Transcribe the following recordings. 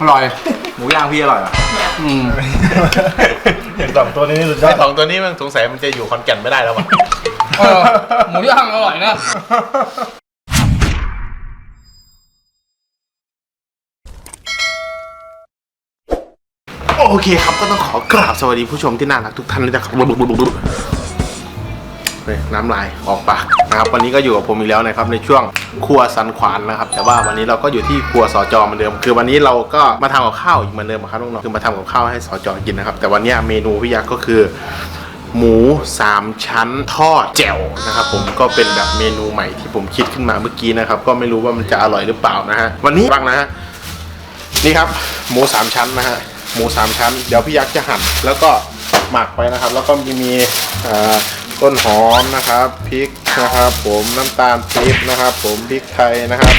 อร่อย หมูย่างพี่อร่อยอะอืมสองตัวนี้สุดยอไอ้ดสองตัวนี้มันสงสัยมันจะอยู่คอนแก่นไม่ได้แล้วว่ะ เออหมูย่างอร่อยนะ โอเคครับก็ต้องขอกราบสวัสดีผู้ชมที่น่ารักทุกท่านเลยนะครับเฮ้ย น้ำลายออกปากนะครับวันนี้ก็อยู่กับผมอีกแล้วนะครับในช่วงครัวสันขวานนะครับ แต่ว่าวันนี้เราก็อยู่ที่ครัวสจอเหมือนเดิม คือวันนี้เราก็มาทำกับข้าวอีกเหมือนเดิมครับน้องๆคือมาทำกับข้าวให้สจอกินนะครับ แต่วันนี้เมนูพี่ยักษ์ก็คือหมูสามชั้นทอดแจ่วนะครับผมก็เป็นแบบเมนูใหม่ที่ผมคิดขึ้นมาเมื่อกี้นะครับ ก็ไม่รู้ว่ามันจะอร่อยหรือเปล่านะฮะวันนี้ฟังนะฮะนี่ครับ หมูสามชั้นนะฮะหมูสามชั้น เดี๋ยวพี่ยักษ์จะหั่นแล้วก็หมักไปนะครับ แล้วก็มีมีอ่อ ต้นหอมนะครับพริกนะครับผมน้ำตาลปี๊บนะครับ ผมพริกไทยนะครับ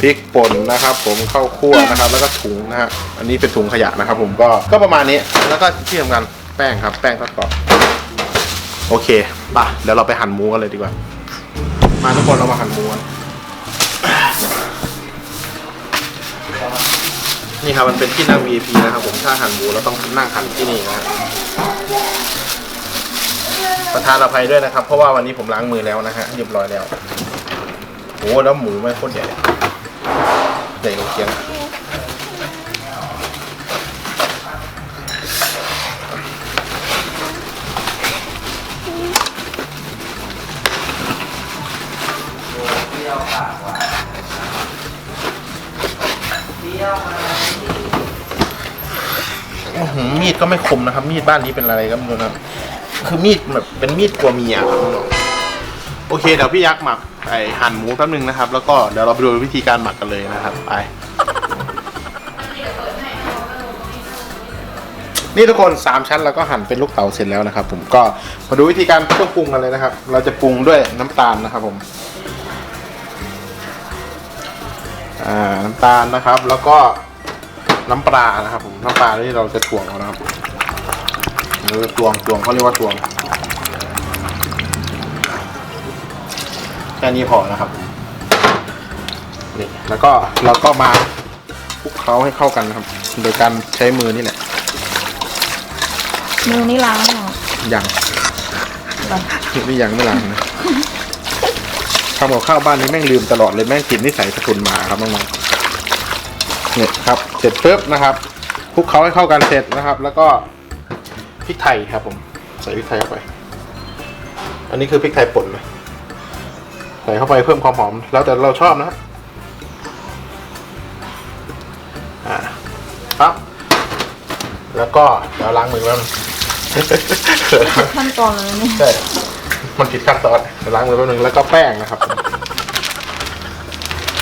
พริกป่นนะครับ ผมข้าวคั่วนะครับ แล้วก็ถุงนะฮะอันนี้เป็นถุงขยะนะครับ ผมก็ก็ประมาณนี้แล้วก็ที่สำคัญแป้งครับ แป้งทอดกรอบโอเคป่ะเดี๋ยวเราไปหั่นหมูกันเลยดีกว่า มาทุกคนเรามาหั่นหมูกันนี่ครับมันเป็นที่นั่ง VIP นะครับ ผมถ้าหั่นหมูเราต้องนั่งหั่นที่นี่นะฮะ ประธานอภัยด้วยนะครับ เพราะว่าวันนี้ผมล้างมือแล้วนะฮะเรียบร้อยแล้วโอ้แล้วหมูไม่โคตรใหญ่ใหญ่กว่าเคียงอื้อหือมีดก็ไม่คมนะครับ มีดบ้านนี้เป็นอะไรก็ไม่รู้นะ คือมีดแบบเป็นมีดกลัวเมียครับน้องโอเคเดี๋ยวพี่ยักษ์หมักไอหั่นหมูแป๊บนึงนะครับ แล้วก็เดี๋ยวเราไปดูวิธีการหมักกันเลยนะครับไปนี่ทุกคนสามชั้นเราก็หั่นเป็นลูกเต๋าเสร็จแล้วนะครับ ผมก็มาดูวิธีการเครื่องปรุงกันเลยนะครับ เราจะปรุงด้วยน้ำตาลนะครับผมน้ำตาลนะครับ แล้วก็น้ำปลานะครับ ผมน้ำปลาที่เราจะถ่วงเอานะครับ เราจะตวงตวงเขาเรียกว่าตวงแค่นี้พอนะครับนี่แล้วก็เราก็มาคลุกเคล้าให้เข้ากันนะครับ โดยการใช้มือนี่แหละมือนี่ล้างเหรอยังเหรอนี่ยังไม่ล้างนะทำกับข้าวบ้านนี้แม่งลืมตลอดเลยแม่งกินนิสัยสกุลมาครับน้องๆเนี่ยครับ เสร็จปุ๊บนะครับคลุกเคล้าให้เข้ากันเสร็จนะครับ แล้วก็ พริกไทยครับผมใส่พริกไทยเข้าไป อันนี้คือพริกไทยป่นนะใส่เข้าไปเพิ่มความหอม แล้วแต่เราชอบนะครับอ่าครับ แล้วก็เดี๋ยวล้างมือแป๊บนึงขั้นตอนเลยเนี่ยใช่มันผิดขั้นตอนเดี๋ยวล้างมือแป๊บนึงแล้วก็แป้งนะครับ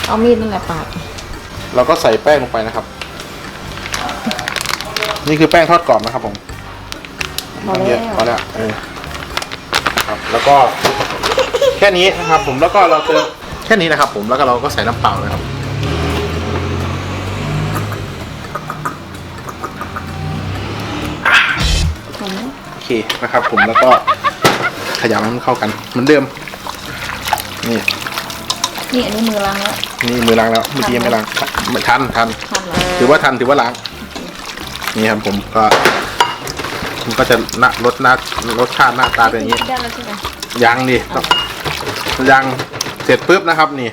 เอามีดนั่นแหละปาดเราก็ใส่แป้งลงไปนะครับ นี่คือแป้งทอดกรอบนะครับผม พอเยแล้อะวพอแล้วเออครับแล้วก็แค่นี้นะครับ ผมแล้วก็เราเติมแค่นี้นะครับ ผมแล้วก็เราก็ใส่น้ำเปล่านะครับ พอแล้วโอเคนะครับ ผมแล้วก็ขยำให้มันเข้ากันเหมือนเดิม นี่นี่อันนี้มือล้างแล้วนี่มือล้างแล้วเมื่อกี้ยังไม่ล้างไม่ทันทันทันแล้วถือว่าทันถือว่าล้าง นี่ครับผมก็ มันก็จะนะรสหน้ารสชาติหน้าตาเป็นอย่างนี้ ได้แล้วใช่ไหมยังดิต้องยังเสร็จปุ๊บนะครับนี่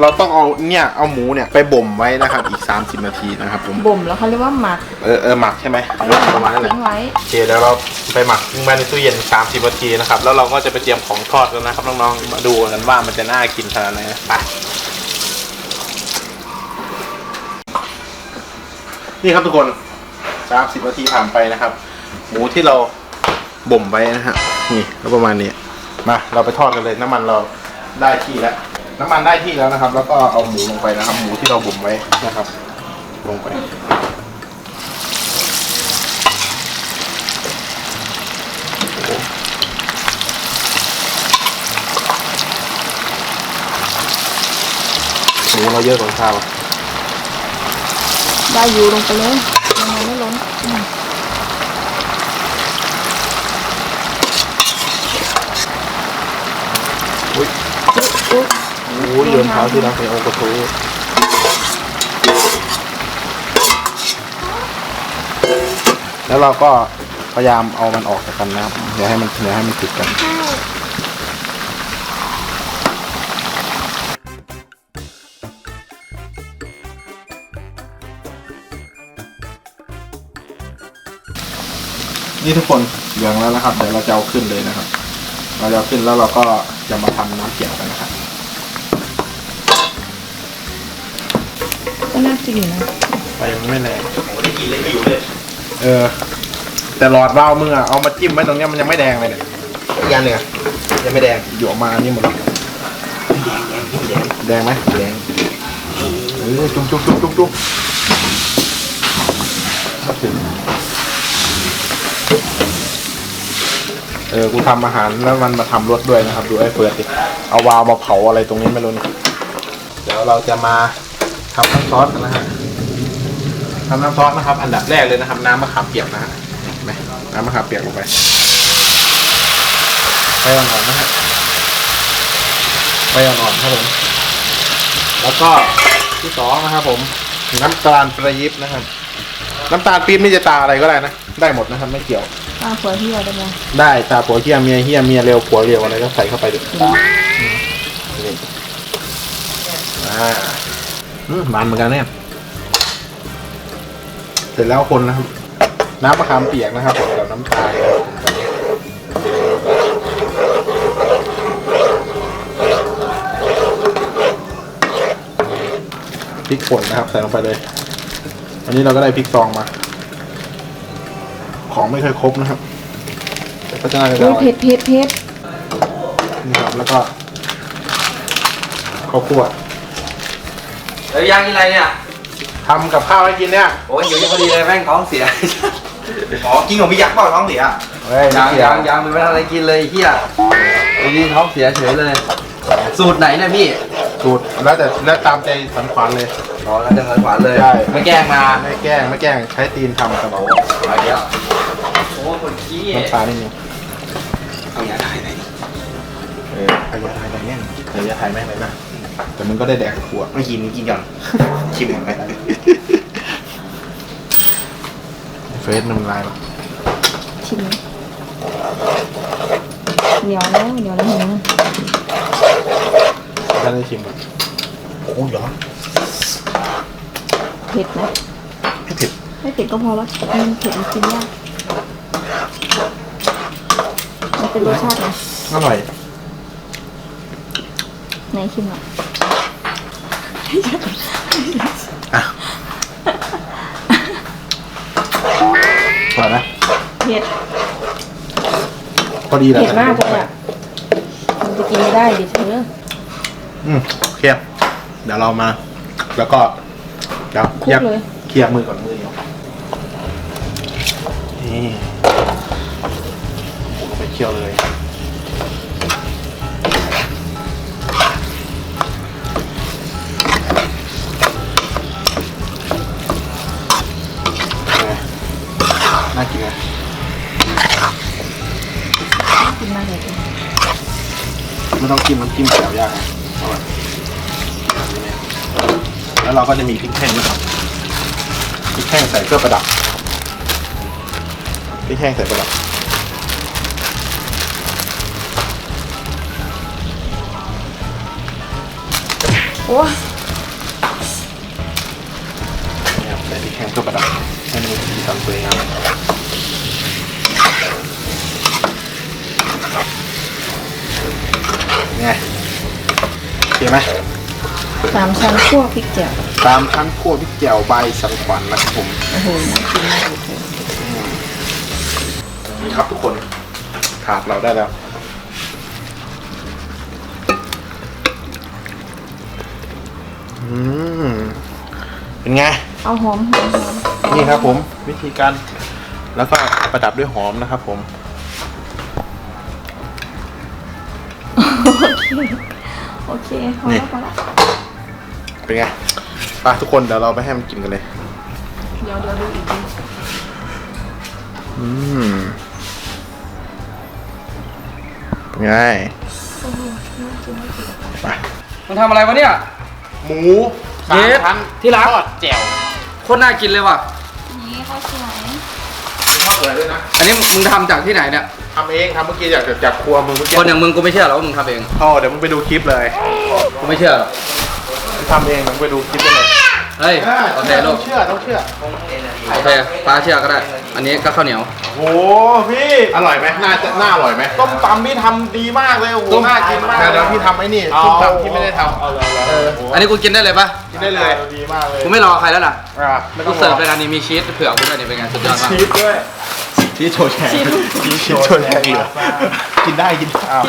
เราต้องเอาเนี่ยเอาหมูเนี่ยไปบ่มไว้นะครับอีก 30 นาทีนะครับผมบ่มแล้วเขาเรียกว่าหมักเออเออหมักใช่ไหมเออประมาณนั้นแหละทิ้งไว้โอเคเดี๋ยวเราไปหมักทิ้งไว้ในตู้เย็น 30 นาทีนะครับแล้วเราก็จะไปเตรียมของทอดกันนะครับน้องๆมาดูกันว่ามันจะน่ากินขนาดไหนนะไปนี่ครับทุกคน 30 นาทีผ่านไปนะครับ หมูที่เราบ่มไว้นะฮะนี่ก็ประมาณนี้มาเราไปทอดกันเลยน้ำมันเราได้ที่แล้วน้ำมันได้ที่แล้วนะครับ แล้วก็เอาหมูลงไปนะครับ หมูที่เราบ่มไว้นะครับ ลงไปหมูเราเยอะกว่าข้าวได้อยู่ลงไปเลยยังไงไม่ล้นอืม อุ้ย อุ๊ย โยนเท้าที่รังไปโอกระทูแล้วเราก็พยายามเอามันออกจากกันนะครับอย่าให้มันอย่าให้มันติดกันใช่นี่ทุกคนเหลืองแล้วนะครับ เดี๋ยวเราจะเอาขึ้นเลยนะครับ เราจะเอาขึ้นแล้วเราก็จะมาทำน้ำเขียวกันนะครับ ก็น่ากินอยู่นะไปยังไม่แรงโอ้ได้กินเลยไม่อยู่เลยเออ แต่หลอดวาล์วมึงอะเอามาจิ้มไว้ตรงเนี้ยมันยังไม่แดงเลยเนี่ยอีกอันหนึ่งอะยังไม่แดงอยู่ออกมาอันนี้หมดแล้วแดงไหมแดงเออจุ๊บจุ๊บจุ๊บจุ๊บจุ๊บมาถึงเออ กูทำอาหารแล้วมันมาทำรสด้วยนะครับ ดูไอ้เฟิร์สดิเอาวาล์วมาเผาอะไรตรงนี้ไม่รู้นี่เดี๋ยวเราจะมา ทำน้ำซอสกันนะฮะทำน้ำซอสนะครับ อันดับแรกเลยนะครับน้ำมะขามเปียกนะฮะเห็นไหมน้ำมะขามเปียกลงไปไปอ่อนๆนะฮะไปอ่อนๆครับผมแล้วก็ที่สองนะครับ ผม น้ำตาลประยิบนะครับ น้ำตาลปี๊บนี่จะตาอะไรก็ได้นะได้หมดนะครับ ไม่เกี่ยวตาเผื่อที่เราได้ไหมได้ตาผัวเฮียเมียเฮียเมียเร็วผัวเร็วอะไรก็ใส่เข้าไปดินี่อ่า อืมมันเหมือนกันเนี่ย เสร็จแล้วคนนะครับ น้ำมะขามเปียกนะครับผมกับน้ำตาลนะครับพริกป่นนะครับ ใส่ลงไปเลย อันนี้เราก็ได้พริกซองมา ของไม่เคยครบนะครับแต่ก็จะน่าจะอุ้ยได้เผ็ดเผ็ดเผ็ดนี่ครับแล้วก็ข้าวคั่ว เอ้ยย่างกินอะไรเนี่ย ทำกับข้าวให้กินเนี่ยโอ้ยหิวพอดีเลยแม่งท้องเสีย อ๋อ กินของพี่ยักษ์เปล่าท้องเสียเฮ้ยยังไม่เกี่วยังยังไม่ทันอะไรกินเลยเฮียอยู่ดีท้องเสียเฉยเลย สูตรไหนเนี่ยพี่สูตรแล้วแต่แล้วตามใจสันขวานเลยอ๋อแล้วจะเงินหวานเลยใช่ ไม่แกล้งมาไม่แกล้งไม่แกล้งใช้ตีนทำกับเราไปเดี๋ยวโอ้คนขี้น้ำตาลนิดนึงเอาอย่าได้ไหนเออพยาไทยไปแม่งพยาไทยแม่งเลยนะ แต่มึงก็ได้แดกกับขวดไม่กินกินก่อน ชิมก่อนไหมเฟสน้ำลายปะชิมเหนียวแล้วเหนียวแล้วเห็นไหมถ้าได้ชิมก่อนโอ้ยร้อนเผ็ดนะไม่เผ็ดไม่เผ็ดก็พอแล้วมันเผ็ดมันกินยากมันเป็นรสชาติไงอร่อย ไหนชิมหน่อย อะอร่อยไหมเผ็ดพอดีแหละเผ็ดมากเลยอะมันจะกินไม่ได้ดิเธออืมโอเคเดี๋ยวเรามา แล้วก็เดี๋ยวคลุกแยกเลยเคลียร์มือก่อนมือเดียวนี่ไปเคี่ยวเลย กินมากเลยไม่ต้องจิ้มน้ำจิ้มแจ่วยากนะเอาไว้แล้วเราก็จะมีพริกแห้งด้วยครับพริกแห้งใส่เพื่อประดับพริกแห้งใส่ประดับโอ้ยนี่ครับใส่พริกแห้งเพื่อประดับให้มันมีสีสันสวยงาม ไงโอเคไหมสามชั้นคั่วพริกแจ่วตามทั้งคั่วพริกแจ่วใบสังขวัญนะครับผมโอ้โหน่ากินมากเลยเธอนี่ครับทุกคนถาดเราได้แล้ว อืมเป็นไง เอาหอมหอมหอมนี่ครับผมวิธีการ แล้วก็ประดับด้วยหอมนะครับผม โอเคพอแล้วพอแล้วเป็นไงไปทุกคนเดี๋ยวเราไปให้มันกินกันเลย เดี๋ยวเดี๋ยวดูอีกทีอืมเป็นไงโอ้โหน่ากินน่ากินไปมึงทำอะไรวะเนี่ย หมูเย็ดที่รัก ทอดแจ่วโคตรน่ากินเลยว่ะนี่ข้าวสวยทสวยด้วยนะ อันนี้มึงทำจากที่ไหนเนี่ย ทำเองทำเมื่อกี้จากจากครัวมึงเมื่อกี้คนอย่างมึงกูไม่เชื่อหรอกว่ามึงทำเองอ๋อเดี๋ยวมึงไปดูคลิปเลยกูไม่เชื่อหรอกทำเองมึงไปดูคลิปได้เลยเฮ้ยโอเคลูต้อกงเชื่อต้องเชื่อ โอเคป้าเชื่อก็ได้ อันนี้ก็ข้าวเหนียวโอ้พี่อร่อยไหมน่าจะน่าอร่อยไหมต้มตำพี่ทำดีมากเลยโอ้โหต้มน่ากินมากเดี๋ยวพี่ทำไอ้นี่เอาต้มตำที่ไม่ได้ทำเอาเลยเอออันนี้กูกินได้เลยปะกินได้เลยดีมากเลยกูไม่รอใครแล้วล่ะอะไม่ต้กูองเสิร์ฟเลยนะนี่มีชีสเผือกกูด้วยนี่เป็นไงสุดยอดมากชีสด้วย ชีสโชว์แชร์ชีสชีสโชว์แชร์เหรอกินได้กินอ้าว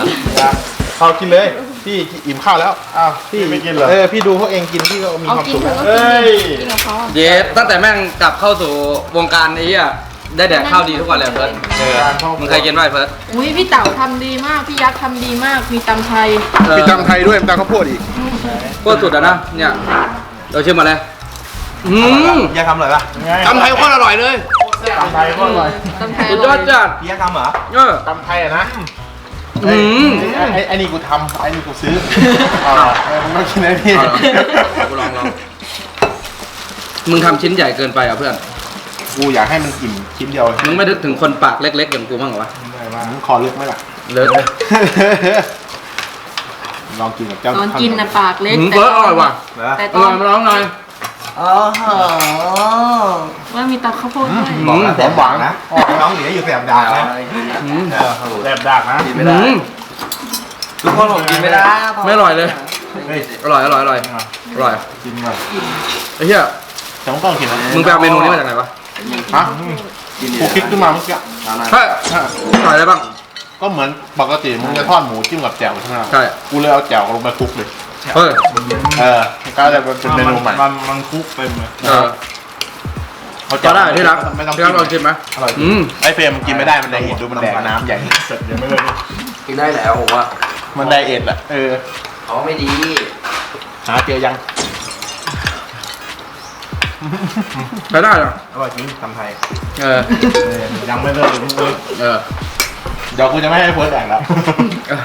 เอากินเลยพี่อิ่มข้าวแล้วอ้าวพี่ไม่กินเหรอเออพี่ดูพวกเองกินพี่ก็มีเอาความกินสุขเถอะแล้วก็เอ้ยกินกินกับเขาอะเย็ดตั้งแต่แม่งกลับเข้าสู่วงการไอ้เหี้ยได้แดกข้าวดีทุกวันเลยเฟิร์สเออมึงเคยกินไหมเฟิร์สอุ้ยพี่เต๋าทำดีมาก พี่ยักษ์ทำดีมาก มีตำไทยเออมีตำไทยด้วยมีตำข้าวโพดอีกโคตรสุดอะนะ เนี่ย เราชิมมาเลยอืมพี่ยาทำเลยป่ะไงตำไทยโคตรอร่อยเลย ตำไทยก็อร่อยตำไทยสุดยอดจัดพี่ยาทำเหรอเออตำไทยอะนะอืมไอ้ไอ้ไอ้นี่กูทำไอ้นี่กูซื้อเอาล่ะเออมึงต้องกินไอ้นี่เอาเหรอกูลองลองมึงทำชิ้นใหญ่เกินไปอะเพื่อน กูอยากให้มันอิ่มชิ้นเดียว มึงไม่นึกถึงคนปากเล็กๆอย่างกูบ้างเหรอวะมึงคอเลือกไหมล่ะ เลิศลองกินกับเจ้าตอนกินนะปากเล็กอืมแต่เฟิร์สอร่อยว่ะเหรอแต่อตอร่อนยมาลองหน่อย อ๋อฮะว่ามีตำข้าวโพดด้วยบอกแล้วแสบหวังนะน้องเหลืออยู่แสบดากนะอืมเออแสบดักนะกินไม่ได้อืมทุกคนผมกินไม่ได้ไม่อร่อยเลยเฮ้ยอร่อยอร่อยอร่อยอร่อยกินมาไอ้เหี้ยแต่ต้องต้องกินนะมึงไปเอาเมนูนี้มาจากไหนวะฮะกูคิดขึ้นมาเมื่อกี้เฮ้ยอร่อยอะไรบ้างก็เหมือนปกติมึงจะทอดหมูจิ้มกับแจ่วใช่ไหมล่ะใช่กูเลยเอาแจ่วลงไปคลุกเลยเฮ้ยเออ ก็เลยเป็นเมนูใหม่ มันมันคุกเต็มเลยเออเขาก็ได้ที่รักไม่ต้องที่รักลองชิมไหมอร่อยอืมไอเฟรมมันกินไม่ได้มันไดเอทดูมันแดกน้ำใหญ่เสร็จยังไม่เลยกินได้แล้วผมว่ามันไดเอทแหละเออเขาไม่ดีหาเจอยังใช้ได้เหรออร่อยจริงทำไทยเออยังไม่เลิกเลยเออเดี๋ยวกูจะไม่ให้เฟิร์สแดกแล้วเออ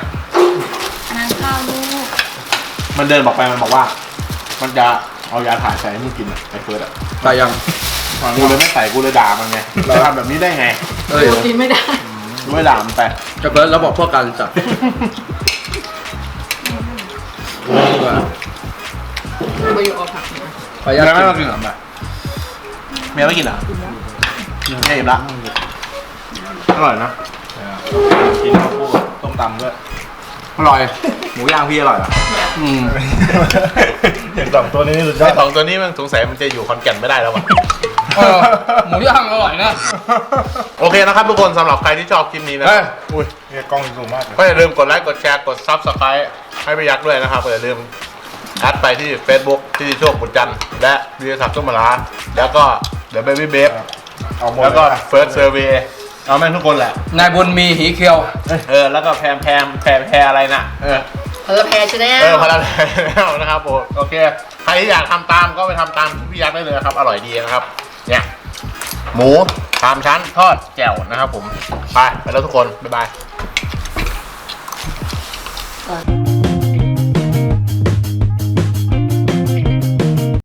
นางข้าวลูกมันเดินบอกไปมันบอกว่า มันจะเอายาถ่ายใส่ให้มึงกินอะไอเฟิร์สอะไปยัง กูเลยไม่ใส่กูเลยด่ามันไงเราทำแบบนี้ได้ไงเอ้ยกินไม่ได้กูไม่ด่ามันไปจะเบิร์ดแล้วบอกพวกกันจัดดีกว่าไปอยู่ออกผักขออนุญาตแล้วไม่มากิกินนหรอมาเมียไม่กินเหรอเมียอิ่มละอร่อยนะกินข้าวโพดต้มตำด้วย อร่อย หมูย่างพี่อร่อยป่ะอืมเห็นสองตัวนี้สุดยอไอดสองตัวนี้มันสงสัยมันจะอยู่คอนแก่นไม่ได้แล้วว่ะ เออหมูย่างอร่อยนะ โอเคนะครับทุกคนสำหรับใครที่ชอบคลิปนี้นะ เฮ้ยอุ้ยเนี่ยกล้องสูงมากเลย ก็อย่าลืมกดไลค์กดแชร์กด Subscribe ให้ไปยักษ์ด้วยนะครับก็อย่าลืมแอดไปที่ Facebook ที่โชคบุญจันทร์และวิทยาศักดิ์ตุ้มมาลาแล้วก็เดี๋ยวเบบี้เบฟเอาหมดแล้วก็เลย First Survey เอาแม่งทุกคนแหละ นายบุญมีหีเคียว เออ แล้วก็แพมแพมแพมแพรอะไรน่ะ เออเออแพรชาแนลเออพาราแล้วนะครับผมโอเค ใครที่อยากทำตามก็ไปทำตามที่พี่ยักษ์ได้เลยนะครับ อร่อยดีนะครับ เนี่ย หมูสามชั้นทอดแจ่วนะครับผม ไป ไปแล้วทุกคน บ๊ายบาย ก่อน